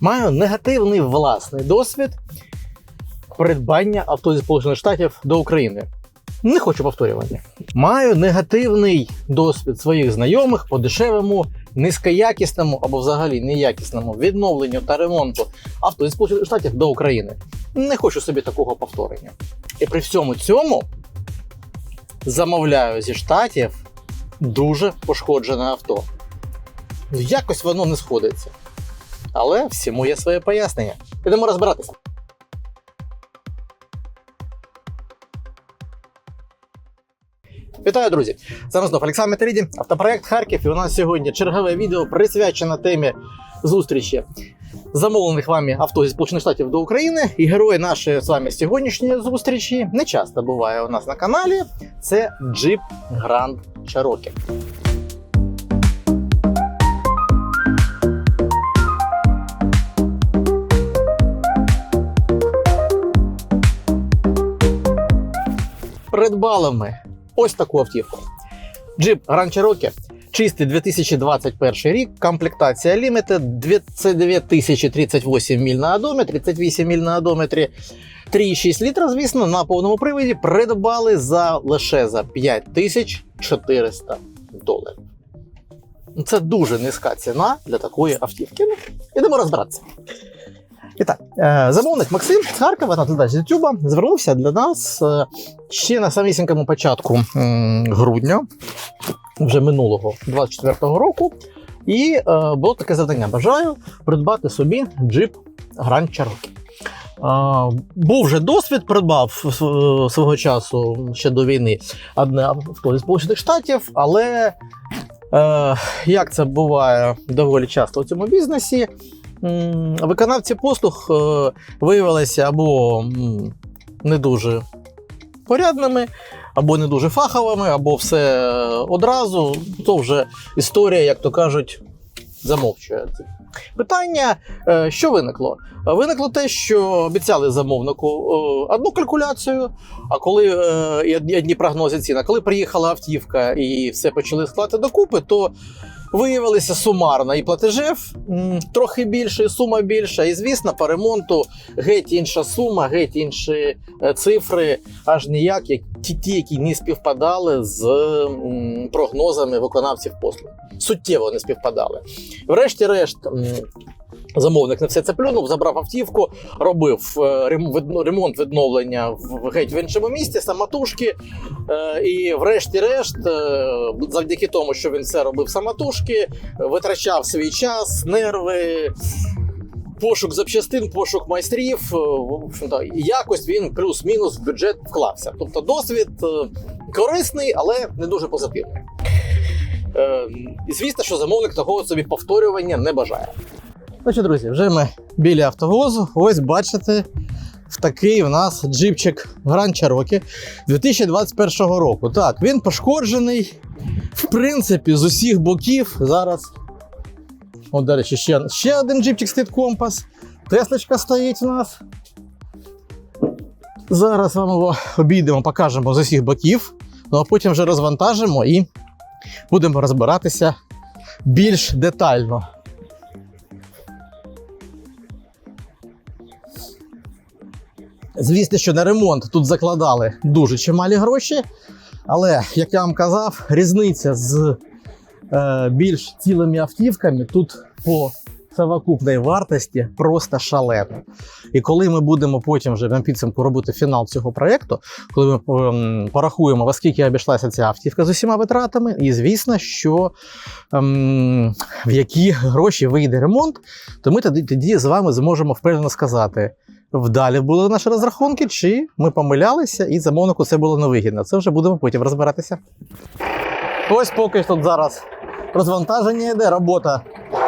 Маю негативний власний досвід придбання авто зі Сполучених Штатів до України. Не хочу повторювання. Маю негативний досвід своїх знайомих по дешевому, низькоякісному або взагалі неякісному відновленню та ремонту авто зі Сполучених Штатів до України. Не хочу собі такого повторення. І при всьому цьому замовляю зі штатів дуже пошкоджене авто. Якось воно не сходиться. Але всьому є своє пояснення. Підемо розбиратися. Вітаю, друзі! З вами знов Олександр Метеріді, автопроект Харків. І у нас сьогодні чергове відео присвячене темі зустрічі замовлених вами авто зі Сполучених Штатів до України. І герой нашої з вами сьогоднішньої зустрічі не часто буває у нас на каналі. Це Jeep Grand Cherokee. Придбали ось таку автівку. Jeep Grand Cherokee. Чистий 2021 рік, комплектація Limited, дві- це 9038 міль на одометрі, 38 міль на одометрі, 3,6 літра, звісно, на повному приводі придбали за лише за 5400 доларів. Це дуже низька ціна для такої автівки. Ну, Ідемо розбиратися. І так, е, замовник Максим з Харкова, наглядач з Ютуба, звернувся для нас е, ще на самісінькому початку грудня, вже минулого 24-го року. І е, було таке завдання: бажаю придбати собі джип Grand Cherokee. Був вже досвід, придбав свого часу ще до війни одне авто зі Сполучених Штатів, але як це буває доволі часто у цьому бізнесі, виконавці послуг е, виявилися або не дуже порядними, або не дуже фаховими, або все одразу. То вже історія, як то кажуть, замовчує. Питання, е, що виникло? Виникло те, що обіцяли замовнику е, одну калькуляцію, а коли е, і одні- прогнози цін, а коли приїхала автівка і все почали складати докупи, то виявилися сумарно і платежів трохи більше, і сума більша. І звісно, по ремонту геть інша сума, геть інші е, цифри, аж ніяк, як ті, ті, які не співпадали з прогнозами виконавців послуг. Суттєво не співпадали. Врешті-решт. Замовник на все це плюнув, забрав автівку, робив е, ремонт відновлення в геть в іншому місті, самотужки. Е, І врешті-решт, е, завдяки тому, що він це робив самотужки, витрачав свій час, нерви, пошук запчастин, пошук майстрів. В общем-то, якось він плюс-мінус в бюджет вклався. Тобто досвід корисний, але не дуже позитивний. І звісно, що замовник такого собі повторювання не бажає. Ну друзі, вже ми біля автовозу. Ось бачите, в такий у нас джипчик Grand Cherokee 2021 року. Так, він пошкоджений, в принципі, з усіх боків. Зараз. От, речі, ще, ще один джипчик стоїть компас. Теслочка стоїть у нас. Зараз вам його обійдемо, покажемо з усіх боків. Ну а потім вже розвантажимо і будемо розбиратися більш детально. Звісно, що на ремонт тут закладали дуже чималі гроші, але, як я вам казав, різниця з е, більш цілими автівками тут по совокупній вартості просто шалена. І коли ми будемо потім вже на підсумку робити фінал цього проєкту, коли ми ем, порахуємо, во скільки обійшлася ця автівка з усіма витратами, і звісно, що ем, в які гроші вийде ремонт, то ми тоді, тоді з вами зможемо впевнено сказати. Вдалі були наші розрахунки, чи ми помилялися, і замовнику це було невигідно. Це вже будемо потім розбиратися. Ось поки тут зараз розвантаження йде, робота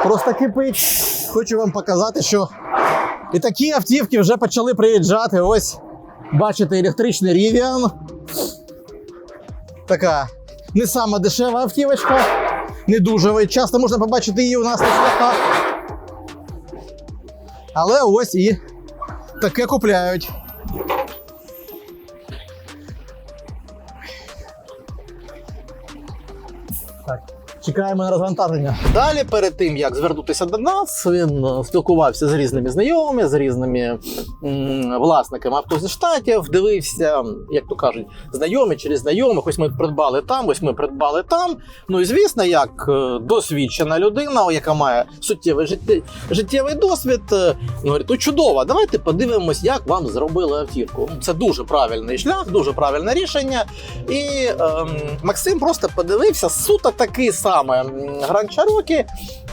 просто кипить. Хочу вам показати, що і такі автівки вже почали приїжджати. Ось бачите, електричний Rivian. Така не сама дешева автівочка, не дуже часто можна побачити її у нас на шляхах. Але ось і таке купляють. Чекаємо на розвантаження. Далі, перед тим як звернутися до нас, він е, спілкувався з різними знайомими, з різними м, власниками авто зі штатів, дивився, як то кажуть, знайомі через знайомих. Ось ми придбали там, ось ми придбали там. Ну і звісно, як е, досвідчена людина, яка має суттєвий житті- життєвий досвід, е, ну, говорить, ну чудово, давайте подивимось, як вам зробили автівку. Це дуже правильний шлях, дуже правильне рішення. І ем, Максим просто подивився суто такий саме Гранд Чарокі,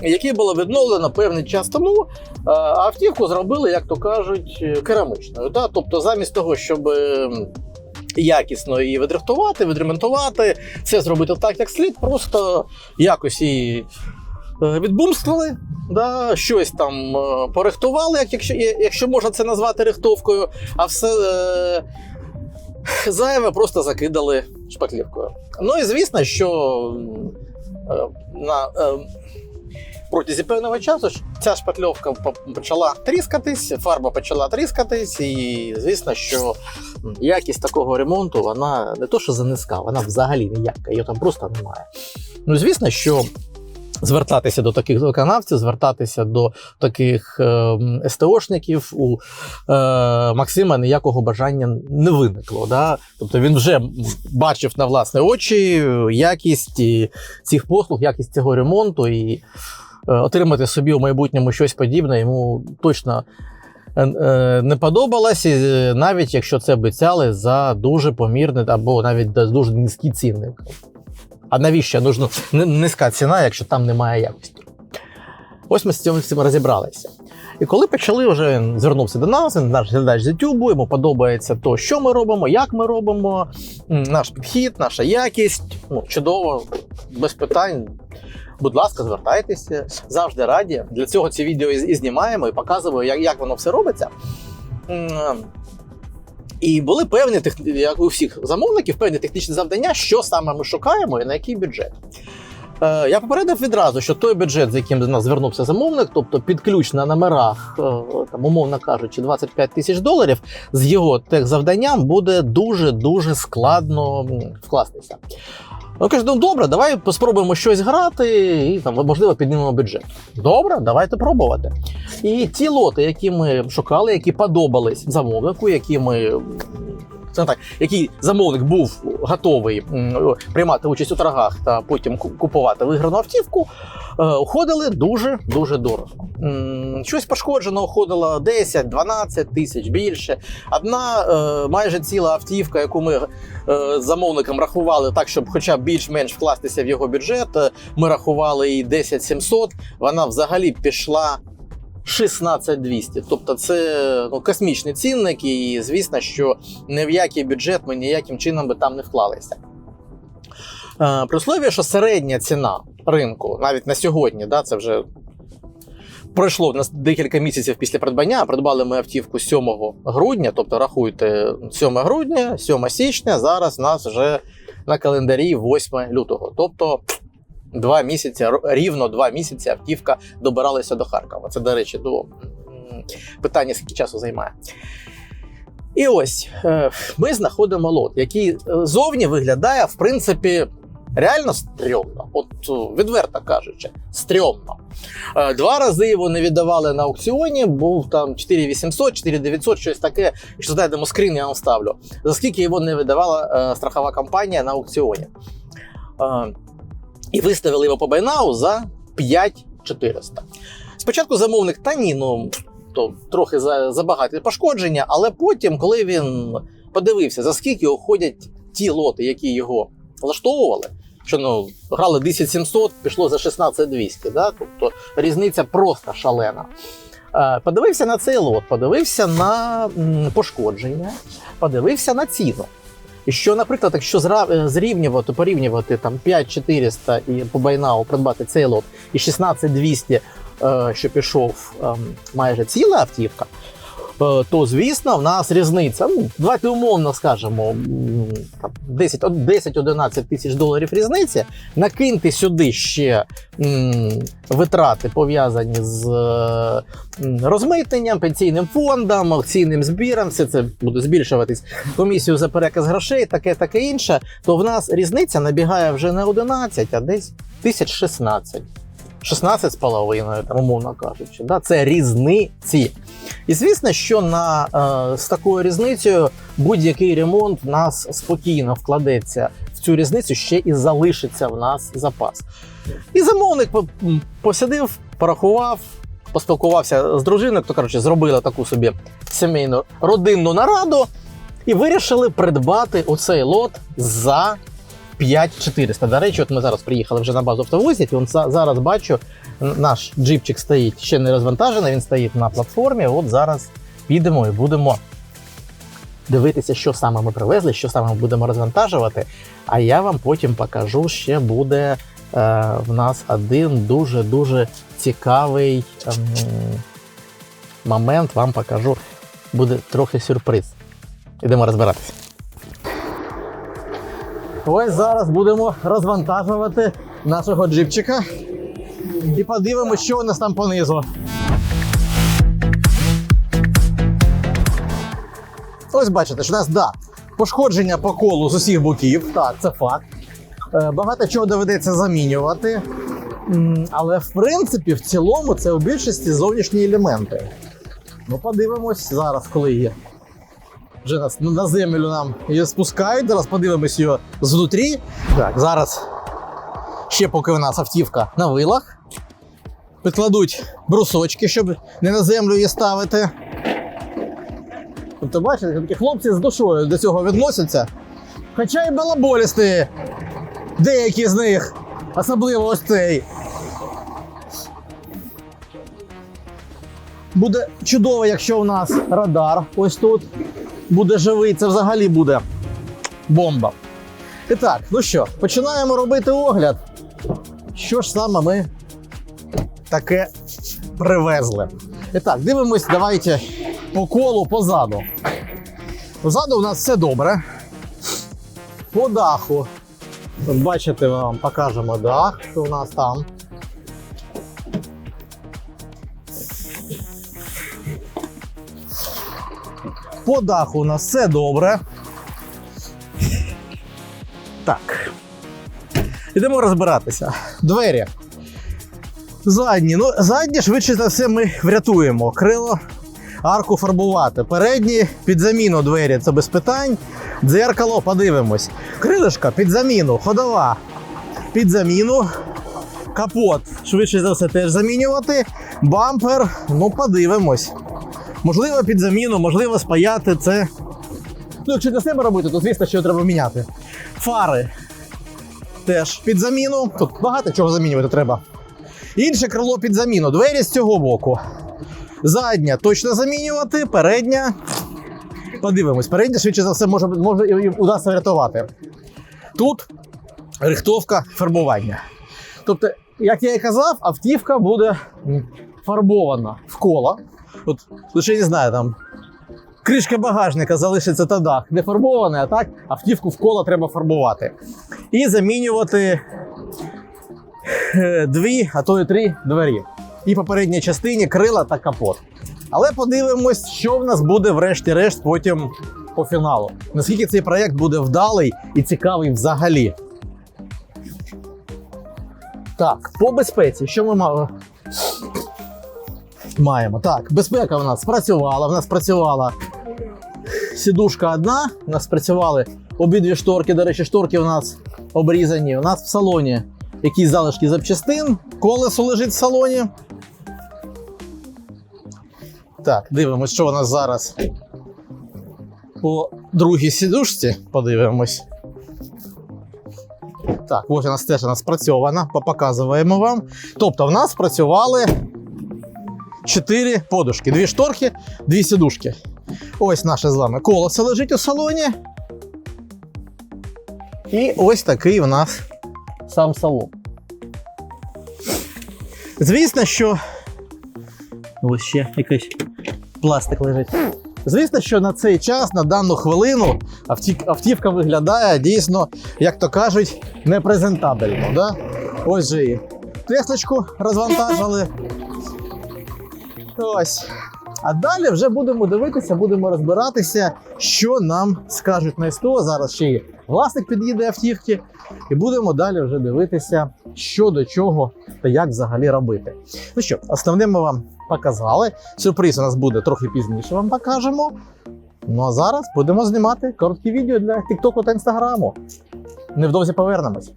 який було відновлено певний час тому. Е, автівку зробили, як то кажуть, е, керамичною. Да? Тобто, замість того, щоб. ем, Якісно її відрихтувати, відремонтувати, це зробити так, як слід, просто якось її е, відбумствали, да, щось там е, порихтували, як, якщо, якщо можна це назвати рихтовкою, а все е, зайве просто закидали шпаклівкою. Ну і звісно, що е, на е, протязі певного часу ця шпатльовка почала тріскатись, фарба почала тріскатись, і звісно, що якість такого ремонту вона не то, що занизька, вона взагалі ніяка, її там просто немає. Ну, звісно, що. Звертатися до таких виконавців, звертатися до таких е, СТОшників у е, Максима ніякого бажання не виникло. Да? Тобто він вже бачив на власні очі якість цих послуг, якість цього ремонту, і е, отримати собі у майбутньому щось подібне йому точно е, е, не подобалось, е, навіть якщо це обіцяли за дуже помірний або навіть за дуже низький цінник. А навіщо нужна низька ціна, якщо там немає якості? Ось ми з цим, цим розібралися. І коли почали вже звернувся до нас, наш глядач з YouTube, йому подобається то, що ми робимо, як ми робимо, наш підхід, наша якість. Ну, чудово, без питань. Будь ласка, звертайтеся, завжди раді. Для цього ці відео і знімаємо, і показуємо, як, як воно все робиться. І були певні, як у всіх замовників, певні технічні завдання, що саме ми шукаємо і на який бюджет. Е, Я попередив відразу, що той бюджет, з яким до нас звернувся замовник, тобто під ключ на номерах, е, там, умовно кажучи, 25 тисяч доларів, з його техзавданням буде дуже-дуже складно м, вкластися. Ну, каже, ну добре, давай спробуємо щось грати і там, можливо, піднімемо бюджет. Добре, давайте пробувати. І ті лоти, які ми шукали, які подобались замовнику, які ми. Так, який замовник був готовий приймати участь у торгах та потім купувати виграну автівку, е, уходили дуже дуже дорого. Щось пошкоджено уходило 10-12 тисяч більше. Одна е, майже ціла автівка, яку ми е, з замовником рахували так, щоб хоча б більш-менш вкластися в його бюджет. Ми рахували її 10 700, вона взагалі пішла 16200. Тобто це ну, космічний цінник, і звісно, що ні в який бюджет ми ніяким чином би там не вклалися. Е, При услові, що середня ціна ринку, навіть на сьогодні, да, це вже пройшло нас декілька місяців після придбання. Придбали ми автівку 7 грудня, тобто рахуйте 7 грудня, 7 січня. Зараз у нас вже на календарі 8 лютого. Тобто два місяці, рівно два місяці автівка добиралася до Харкова. Це, до речі, до питання, скільки часу займає. І ось е, ми знаходимо лот, який е, зовні виглядає, в принципі, реально стрьомно. От е, відверто кажучи, стрьомно. Два рази його не віддавали на аукціоні, був там 4800, 4900, щось таке. Якщо знайдемо скрін, я вам ставлю. За скільки його не видавала страхова компанія на аукціоні. І виставили його по байнау за 5400. Спочатку замовник, та ні, ну то трохи за, забагато пошкодження, але потім, коли він подивився, за скільки уходять ті лоти, які його влаштовували, що ну, грали 10700, пішло за 16200, да? тобто різниця просто шалена. Е, Подивився на цей лот, подивився на пошкодження, подивився на ціну. Що, наприклад, якщо е, зрівнювати, порівнювати там 5400 і по байнау придбати цей лот, і 16200, е, що пішов ем, майже ціла автівка, Е, то звісно в нас різниця. Ну давайте умовно скажемо 10-11 тисяч доларів різниці. Накиньте сюди ще витрати пов'язані з е, розмитненням, пенсійним фондом, акційним збіром. Все це буде збільшуватись комісію за переказ грошей, таке, таке інше. То в нас різниця набігає вже не 11, а десь 1016. 16,5, там, умовно кажучи, да, це різниці. І звісно, що на, е, з такою різницею будь-який ремонт в нас спокійно вкладеться в цю різницю, ще і залишиться в нас запас. І замовник посидив, порахував, поспілкувався з дружиною, то коротше, зробили таку собі сімейну родинну нараду і вирішили придбати оцей лот за. 5400. До речі, от ми зараз приїхали вже на базу автовозів, і он зараз бачу, наш джипчик стоїть ще не розвантажений, він стоїть на платформі. От зараз підемо і будемо дивитися, що саме ми привезли, що саме ми будемо розвантажувати. А я вам потім покажу, ще буде е, в нас один дуже-дуже цікавий ем, момент. Вам покажу. Буде трохи сюрприз. Ідемо розбиратися. Ось зараз будемо розвантажувати нашого джипчика і подивимося, що у нас там понизу. Ось бачите, що у нас да, пошкодження по колу з усіх боків. Так, це факт. Е, Багато чого доведеться замінювати. Але в принципі, в цілому, це у більшості зовнішні елементи. Ну, подивимось зараз, коли є. Вже нас на землю нам її спускають. Зараз подивимось її знутрі. Так, зараз ще поки у нас автівка на вилах. Підкладуть брусочки, щоб не на землю її ставити. Тобто, бачите, такі хлопці з душою до цього відносяться. Хоча й балаболісти, деякі з них, особливо ось цей. Буде чудово, якщо у нас радар ось тут буде живий, це взагалі буде бомба. І так, ну що, починаємо робити огляд. Що ж саме ми таке привезли? І так, дивимось, давайте по колу позаду. Позаду у нас все добре. По даху. От бачите, ми вам покажемо дах, що у нас там. По даху у нас все добре. Так. Ідемо розбиратися. Двері. Задні. Ну, задні, швидше за все, ми врятуємо. Крило, арку фарбувати. Передні під заміну двері це без питань. Дзеркало, подивимось. Крилишка під заміну, ходова. Під заміну. Капот, швидше за все, теж замінювати. Бампер, ну подивимось. Можливо, під заміну, можливо, спаяти це. Ну, якщо для себе робити, то звісно, що треба міняти. Фари теж під заміну. Тут багато чого замінювати треба. Інше крило під заміну. Двері з цього боку. Задня точно замінювати, передня. Подивимось, передня, швидше за все, може, може і удасться врятувати. Тут рихтовка фарбування. Тобто, як я і казав, автівка буде фарбована в коло. От лише не знаю, там кришка багажника залишиться та дах не фарбований, а так автівку в коло треба фарбувати. І замінювати е, дві, а то і три двері. І по передній частині крила та капот. Але подивимось, що в нас буде врешті-решт потім по фіналу. Наскільки цей проєкт буде вдалий і цікавий взагалі. Так, по безпеці, що ми маємо? Так, безпека в нас спрацювала. В нас працювала сідушка одна, у нас працювали обидві шторки. До речі, шторки у нас обрізані. У нас в салоні якісь залишки запчастин, колесо лежить в салоні. Так, дивимось, що у нас зараз по другій сідушці. Подивимось. Так, ось у нас теж вона спрацьована, показуємо вам. Тобто, в нас працювали 4 подушки, дві шторки, дві сідушки. Ось наше з вами колесо лежить у салоні. І ось такий у нас сам салон. Звісно, що. Ось ще якийсь пластик лежить. Звісно, що на цей час, на дану хвилину, автівка виглядає дійсно, як то кажуть, непрезентабельно. Да? Ось же і технічку розвантажили. Ось. А далі вже будемо дивитися, будемо розбиратися, що нам скажуть на СТО. Зараз ще й власник під'їде автівки, і будемо далі вже дивитися, що до чого та як взагалі робити. Ну що, основне ми вам показали. Сюрприз у нас буде трохи пізніше, вам покажемо. Ну а зараз будемо знімати короткі відео для Тіктоку та Інстаграму. Невдовзі повернемось.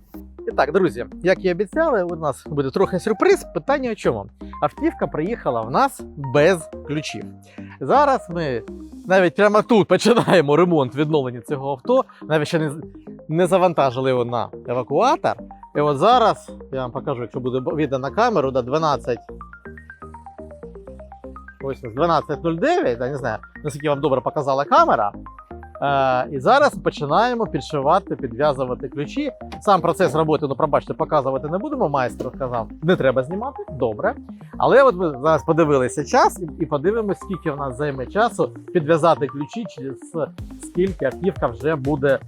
І так, друзі, як і обіцяли, у нас буде трохи сюрприз. Питання у чому? Автівка приїхала в нас без ключів. Зараз ми навіть прямо тут починаємо ремонт відновлення цього авто. Навіть ще не, не завантажили його на евакуатор. І от зараз я вам покажу, якщо буде відео на камеру, до 12. Ось ось 12.09, да, не знаю, наскільки вам добре показала камера. Е, і зараз починаємо підшивати, підв'язувати ключі. Сам процес роботи, ну пробачте, показувати не будемо. Майстер сказав, не треба знімати. Добре. Але от ми зараз подивилися час і, подивимося, скільки в нас займе часу підв'язати ключі, через скільки автівка вже буде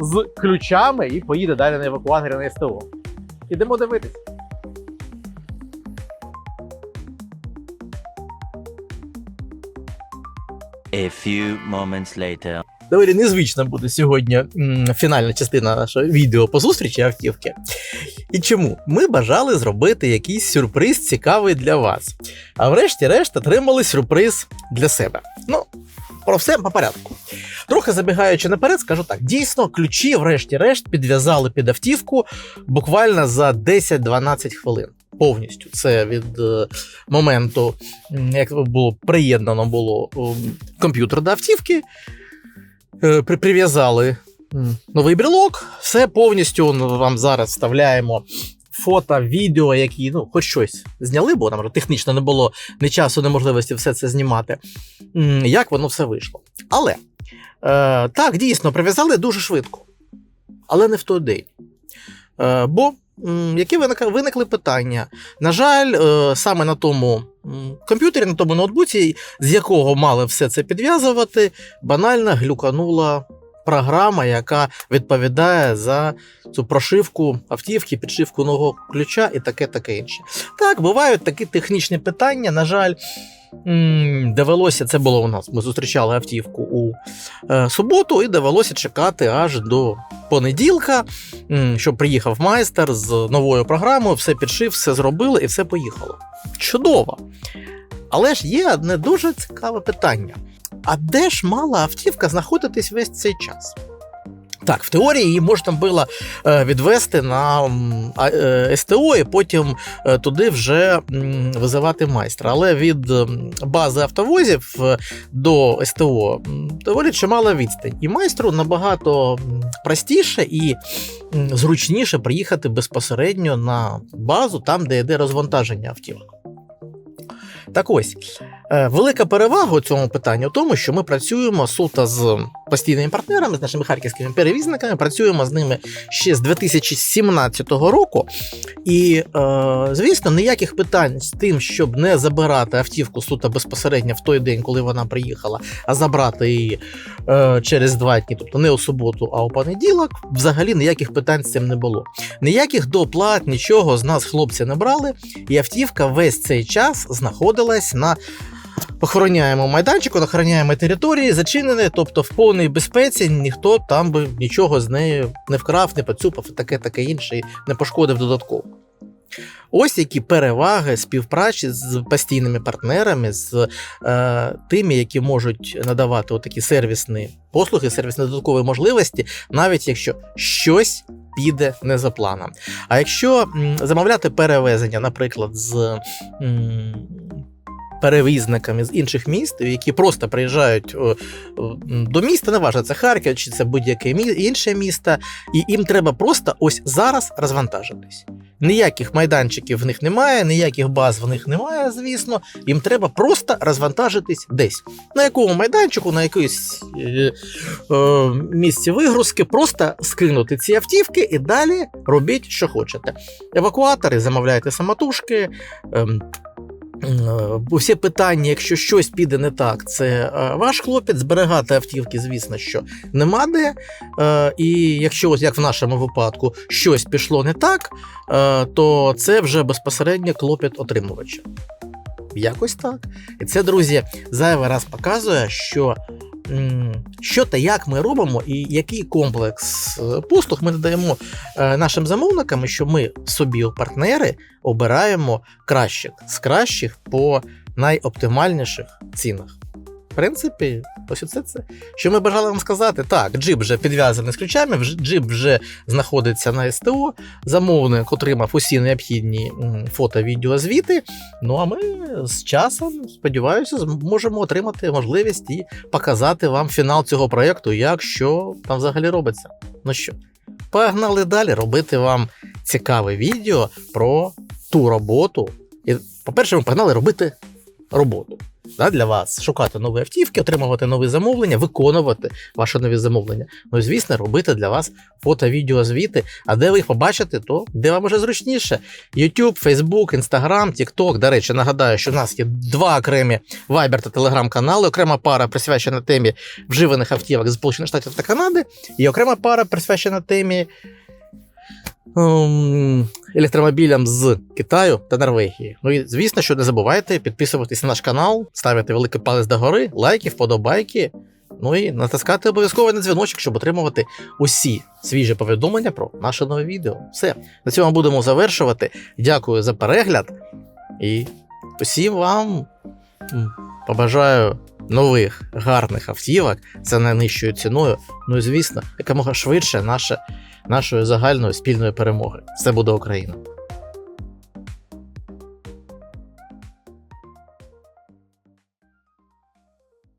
з ключами і поїде далі на евакуаторі на СТО. Ідемо дивитись. A few moments later. Доволі незвична буде сьогодні фінальна частина нашого відео по зустрічі автівки. І чому? Ми бажали зробити якийсь сюрприз цікавий для вас. А врешті-решт отримали сюрприз для себе. Ну, про все по порядку. Трохи забігаючи наперед, скажу так: дійсно, ключі, врешті-решт, підв'язали під автівку буквально за 10-12 хвилин. Повністю це від е, моменту, як було приєднано було м, комп'ютер до автівки, е, при- прив'язали новий брелок, все повністю ну, вам зараз вставляємо. Фото, відео, які ну, хоч щось зняли, бо нам технічно не було ні часу, ні можливості все це знімати. Як воно все вийшло. Але е, так, дійсно, прив'язали дуже швидко, але не в той день. Е, бо які виникли питання. На жаль, е, саме на тому комп'ютері, на тому ноутбуці, з якого мали все це підв'язувати, банально глюканула програма, яка відповідає за цю прошивку автівки, підшивку нового ключа і таке таке інше. Так, бувають такі технічні питання. На жаль, довелося, це було у нас. Ми зустрічали автівку у е, суботу, і довелося чекати аж до понеділка, щоб приїхав майстер з новою програмою, все підшив, все зробили і все поїхало. Чудово! Але ж є одне дуже цікаве питання: а де ж мала автівка знаходитись весь цей час? Так, в теорії її можна було е, відвести на е, СТО і потім е, туди вже визивати майстра. Але від бази автовозів до СТО доволі чимала відстань. І майстру набагато простіше і зручніше приїхати безпосередньо на базу, там, де йде розвантаження автівок. Так ось, велика перевага у цьому питанні в тому, що ми працюємо суто з постійними партнерами, з нашими харківськими перевізниками, працюємо з ними ще з 2017 року. І, е, звісно, ніяких питань з тим, щоб не забирати автівку суто безпосередньо в той день, коли вона приїхала, а забрати її е, через два дні, тобто не у суботу, а у понеділок, взагалі ніяких питань з цим не було. Ніяких доплат, нічого з нас хлопці не брали, і автівка весь цей час знаходилась на охороняємо майданчику, охороняємо території, зачинені, тобто в повній безпеці ніхто там би нічого з нею не вкрав, не поцюпав, таке таке інше, і не пошкодив додатково. Ось які переваги співпраці з постійними партнерами, з е, тими, які можуть надавати такі сервісні послуги, сервісні додаткові можливості, навіть якщо щось піде не за планом. А якщо м, замовляти перевезення, наприклад, з м, перевізниками з інших міст, які просто приїжджають о, до міста, не важливо, це Харків чи це будь-яке інше місто, і їм треба просто ось зараз розвантажитись. Ніяких майданчиків в них немає, ніяких баз в них немає, звісно. Їм треба просто розвантажитись десь. На якому майданчику, на якомусь е, е, місці вигрузки, просто скинути ці автівки і далі робіть, що хочете. Евакуатори, замовляйте самотужки. Е, Усі питання, якщо щось піде не так, це е, ваш хлопець. Зберегати автівки, звісно, що нема де. Е, І якщо, як в нашому випадку, щось пішло не так, е, то це вже безпосередньо клопіт отримувача. Якось так. І це, друзі, зайвий раз показує, що що та як ми робимо, і який комплекс е, послуг ми надаємо е, нашим замовникам, що ми собі партнери обираємо кращих з кращих по найоптимальніших цінах. В принципі, ось оце це. Що ми бажали вам сказати? Так, джип вже підв'язаний з ключами, джип вже знаходиться на СТО. Замовник отримав усі необхідні фото, відео, звіти. Ну а ми з часом, сподіваюся, зможемо отримати можливість і показати вам фінал цього проєкту, як що там взагалі робиться. Ну що, погнали далі робити вам цікаве відео про ту роботу. І, по-перше, ми погнали робити роботу да, для вас, шукати нові автівки, отримувати нові замовлення, виконувати ваші нові замовлення. Ну і звісно, робити для вас фото, відео, звіти. А де ви їх побачите, то де вам уже зручніше. YouTube, Facebook, Instagram, TikTok. До речі, нагадаю, що в нас є два окремі Viber та Telegram канали, окрема пара присвячена темі вживаних автівок з Сполучених Штатів та Канади, і окрема пара присвячена темі ем, електромобілям з Китаю та Норвегії. Ну і звісно, що не забувайте підписуватись на наш канал, ставити великий палець догори, лайки, вподобайки. Ну і натискати обов'язково на дзвіночок, щоб отримувати усі свіжі повідомлення про наше нове відео. Все, на цьому будемо завершувати. Дякую за перегляд і усім вам побажаю нових гарних автівок за найнижчою ціною. Ну і звісно, якомога швидше наше, нашої загальної спільної перемоги. Це буде Україна!